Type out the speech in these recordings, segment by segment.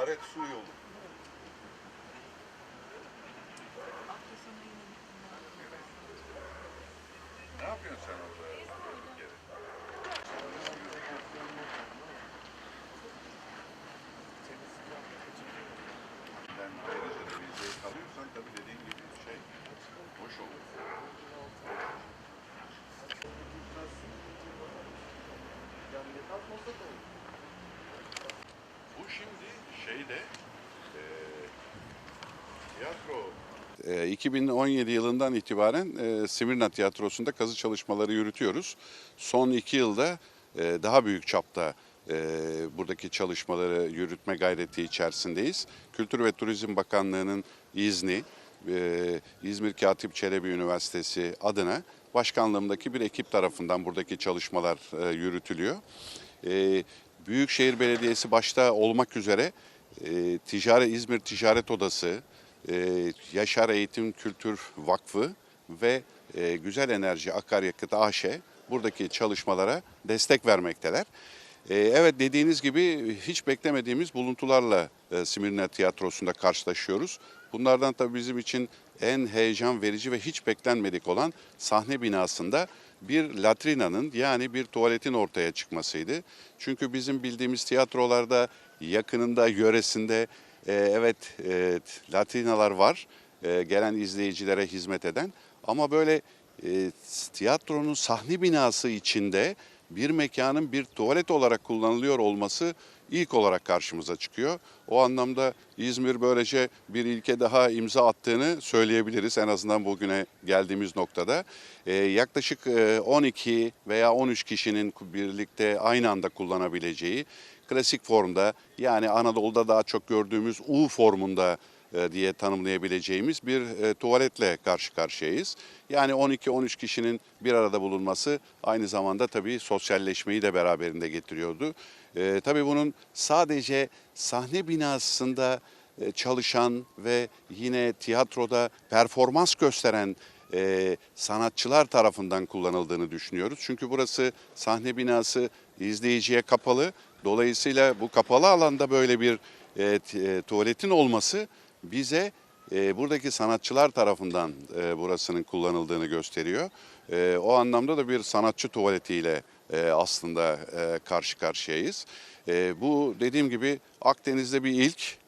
baharet su yolu. Ne yapıyorsun sen orada? ayrıca da bir zevk alıyorsan tabii dediğin gibi şey hoş olur. Bu şimdi şeyde eee tiyatro 2017 yılından itibaren e, Simirna Tiyatrosu'nda kazı çalışmaları yürütüyoruz. Son iki yılda e, daha büyük çapta e, buradaki çalışmaları yürütme gayreti içerisindeyiz. Kültür ve Turizm Bakanlığı'nın izni, e, İzmir Katip Çelebi Üniversitesi adına başkanlığımdaki bir ekip tarafından buradaki çalışmalar e, yürütülüyor. E, Büyükşehir Belediyesi başta olmak üzere e, Ticari İzmir Ticaret Odası, e, Yaşar Eğitim Kültür Vakfı ve e, Güzel Enerji Akaryakıt AŞ buradaki çalışmalara destek vermekteler. E, evet dediğiniz gibi hiç beklemediğimiz buluntularla e, Simirna Tiyatrosu'nda karşılaşıyoruz. Bunlardan tabii bizim için en heyecan verici ve hiç beklenmedik olan sahne binasında bir latrinanın yani bir tuvaletin ortaya çıkmasıydı. Çünkü bizim bildiğimiz tiyatrolarda yakınında, yöresinde e, evet e, latrinalar var. E, gelen izleyicilere hizmet eden. Ama böyle e, tiyatronun sahne binası içinde bir mekanın bir tuvalet olarak kullanılıyor olması ilk olarak karşımıza çıkıyor. O anlamda İzmir böylece bir ilke daha imza attığını söyleyebiliriz en azından bugüne geldiğimiz noktada. Ee, yaklaşık e, 12 veya 13 kişinin birlikte aynı anda kullanabileceği klasik formda yani Anadolu'da daha çok gördüğümüz U formunda diye tanımlayabileceğimiz bir e, tuvaletle karşı karşıyayız. Yani 12-13 kişinin bir arada bulunması aynı zamanda tabii sosyalleşmeyi de beraberinde getiriyordu. E, tabii bunun sadece sahne binasında e, çalışan ve yine tiyatroda performans gösteren e, sanatçılar tarafından kullanıldığını düşünüyoruz. Çünkü burası sahne binası izleyiciye kapalı. Dolayısıyla bu kapalı alanda böyle bir e, e, tuvaletin olması bize e, buradaki sanatçılar tarafından e, burasının kullanıldığını gösteriyor. E, o anlamda da bir sanatçı tuvaletiyle e, aslında e, karşı karşıyayız. E, bu dediğim gibi Akdeniz'de bir ilk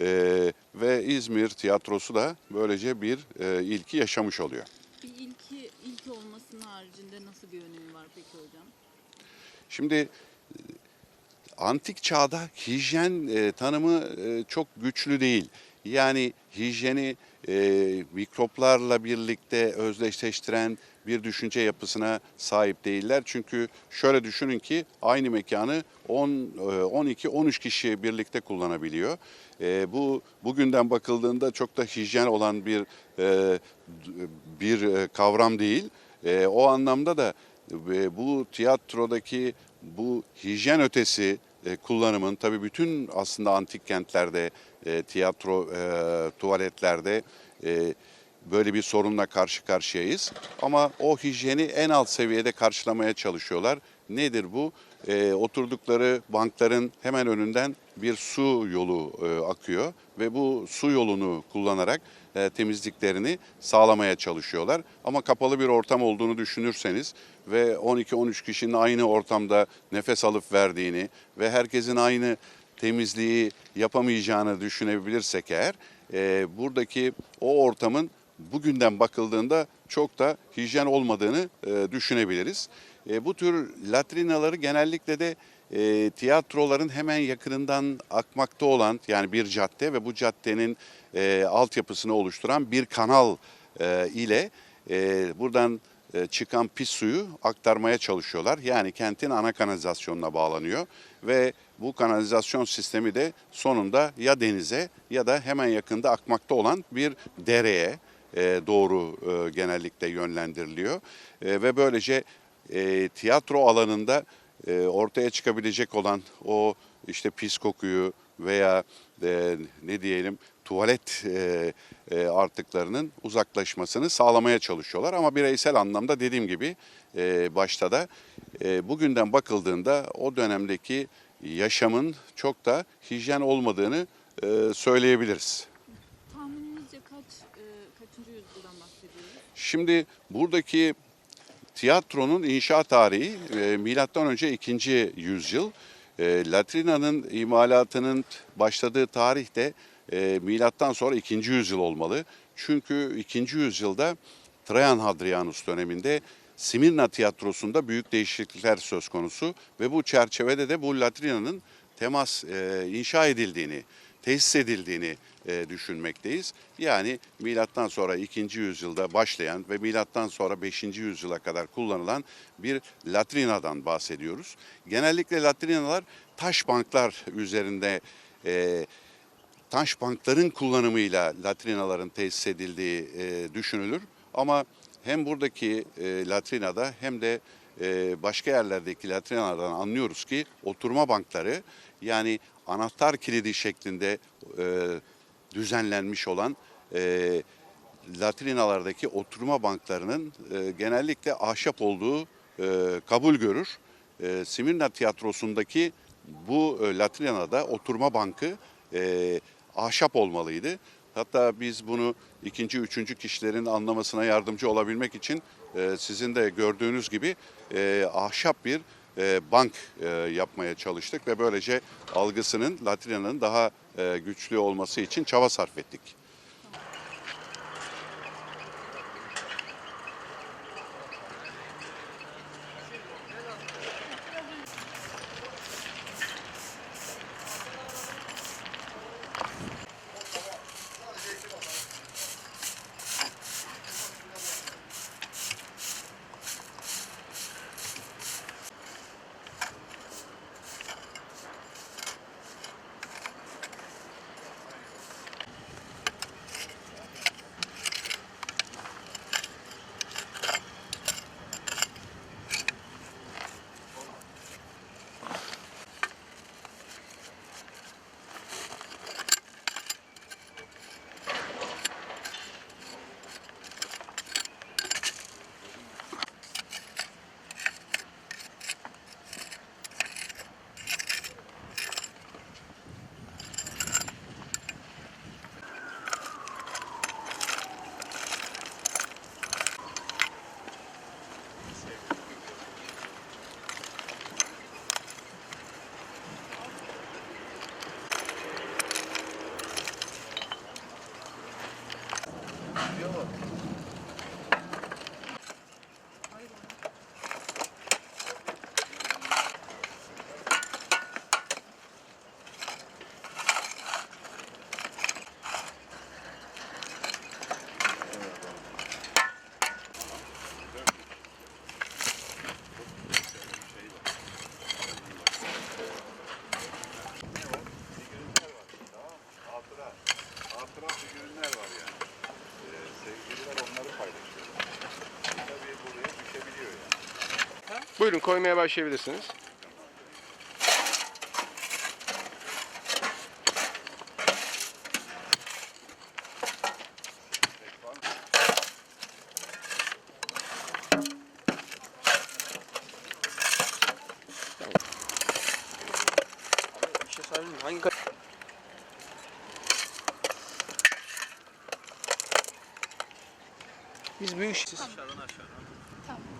e, ve İzmir tiyatrosu da böylece bir e, ilki yaşamış oluyor. Bir ilki ilk olmasının haricinde nasıl bir önemi var peki hocam? Şimdi e, antik çağda hijyen e, tanımı e, çok güçlü değil. Yani hijyeni e, mikroplarla birlikte özdeşleştiren bir düşünce yapısına sahip değiller. Çünkü şöyle düşünün ki aynı mekanı 10, e, 12-13 kişi birlikte kullanabiliyor. E, bu bugünden bakıldığında çok da hijyen olan bir e, bir e, kavram değil. E, o anlamda da ve bu tiyatrodaki bu hijyen ötesi e, kullanımın tabii bütün aslında antik kentlerde e, tiyatro e, tuvaletlerde böyle bir sorunla karşı karşıyayız. Ama o hijyeni en alt seviyede karşılamaya çalışıyorlar. Nedir bu? E, oturdukları bankların hemen önünden bir su yolu e, akıyor ve bu su yolunu kullanarak e, temizliklerini sağlamaya çalışıyorlar. Ama kapalı bir ortam olduğunu düşünürseniz ve 12-13 kişinin aynı ortamda nefes alıp verdiğini ve herkesin aynı temizliği yapamayacağını düşünebilirsek eğer e, buradaki o ortamın bugünden bakıldığında çok da hijyen olmadığını e, düşünebiliriz. E, bu tür latrinaları genellikle de e, tiyatroların hemen yakınından akmakta olan yani bir cadde ve bu caddenin e, altyapısını oluşturan bir kanal e, ile e, buradan e, çıkan pis suyu aktarmaya çalışıyorlar. Yani kentin ana kanalizasyonuna bağlanıyor ve bu kanalizasyon sistemi de sonunda ya denize ya da hemen yakında akmakta olan bir dereye e, doğru e, genellikle yönlendiriliyor. E, ve böylece e, tiyatro alanında e, ortaya çıkabilecek olan o işte pis kokuyu veya e, ne diyelim tuvalet e, e, artıklarının uzaklaşmasını sağlamaya çalışıyorlar. Ama bireysel anlamda dediğim gibi e, başta da e, bugünden bakıldığında o dönemdeki yaşamın çok da hijyen olmadığını e, söyleyebiliriz. Tahmininizce kaç e, kaçıncı yüzyıldan bahsediyoruz? Şimdi buradaki tiyatronun inşa tarihi e, milattan önce 2. yüzyıl. E, Latrina'nın imalatının başladığı tarih de e, milattan sonra 2. yüzyıl olmalı. Çünkü 2. yüzyılda Trajan Hadrianus döneminde Simirna tiyatrosunda büyük değişiklikler söz konusu ve bu çerçevede de bu Latrina'nın temas e, inşa edildiğini, tesis edildiğini e, düşünmekteyiz. Yani milattan sonra 2. yüzyılda başlayan ve milattan sonra 5. yüzyıla kadar kullanılan bir latrinadan bahsediyoruz. Genellikle latrinalar taş banklar üzerinde e, taş bankların kullanımıyla latrinaların tesis edildiği e, düşünülür. Ama hem buradaki e, latrinada hem de başka yerlerdeki latrinalardan anlıyoruz ki oturma bankları yani anahtar kilidi şeklinde e, düzenlenmiş olan e, latrinalardaki oturma banklarının e, genellikle ahşap olduğu e, kabul görür. E, Simirna tiyatrosundaki bu e, latrinada oturma bankı e, ahşap olmalıydı. Hatta biz bunu ikinci, üçüncü kişilerin anlamasına yardımcı olabilmek için e, sizin de gördüğünüz gibi e, ahşap bir bank e, yapmaya çalıştık ve böylece algısının latrinanın daha e, güçlü olması için çaba sarf ettik. Buyurun koymaya başlayabilirsiniz. Hangi Biz büyük siz. Tamam.